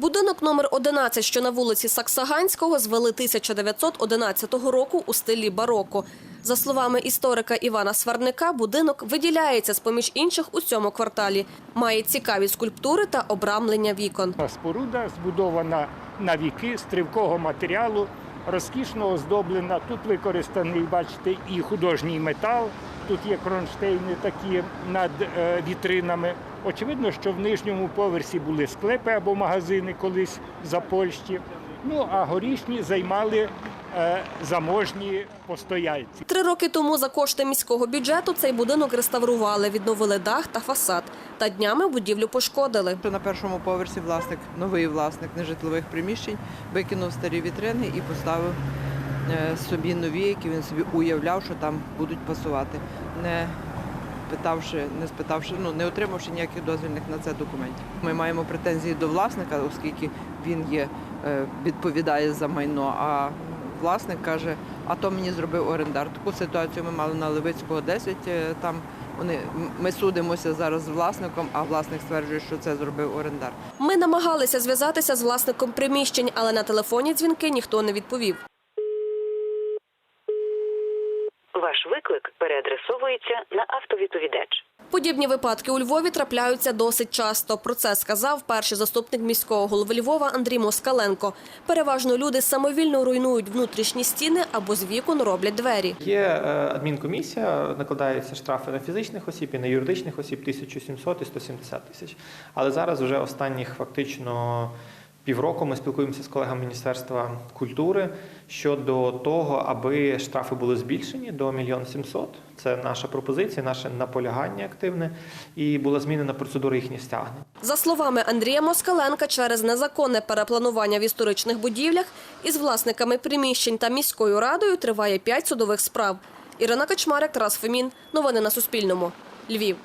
Будинок номер 11, що на вулиці Саксаганського, звели 1911 року у стилі бароко. За словами історика Івана Сварника, будинок виділяється з-поміж інших у цьому кварталі. Має цікаві скульптури та обрамлення вікон. Споруда збудована на віки з тривкого матеріалу, розкішно оздоблена. Тут використаний, бачите, і художній метал. Тут є кронштейни такі над е, вітринами. Очевидно, що в нижньому поверсі були склепи або магазини колись за Польщі. Ну а горішні займали е, заможні постояльці. Три роки тому за кошти міського бюджету цей будинок реставрували, відновили дах та фасад. Та днями будівлю пошкодили. На першому поверсі власник, новий власник нежитлових приміщень, викинув старі вітрини і поставив собі нові, які він собі уявляв, що там будуть пасувати, не питавши, не спитавши, ну не отримавши ніяких дозвільних на це документів. Ми маємо претензії до власника, оскільки він є е, відповідає за майно. А власник каже, а то мені зробив орендар. Таку ситуацію ми мали на Левицького 10, е, Там вони ми судимося зараз з власником, а власник стверджує, що це зробив орендар. Ми намагалися зв'язатися з власником приміщень, але на телефонні дзвінки ніхто не відповів. Ваш виклик переадресовується на автовідповідач. Подібні випадки у Львові трапляються досить часто. Про це сказав перший заступник міського голови Львова Андрій Москаленко. Переважно люди самовільно руйнують внутрішні стіни або з вікон роблять двері. Є е, адмінкомісія, накладаються штрафи на фізичних осіб і на юридичних осіб 1700 і 170 тисяч. Але зараз вже останніх фактично півроку ми спілкуємося з колегами Міністерства культури щодо того, аби штрафи були збільшені до 1 700 Це наша пропозиція, наше наполягання активне, і була змінена процедура їхніх стягнень. За словами Андрія Москаленка, через незаконне перепланування в історичних будівлях із власниками приміщень та міською радою триває п'ять судових справ. Ірина Качмарик, Тарас Фомін. Новини на Суспільному. Львів.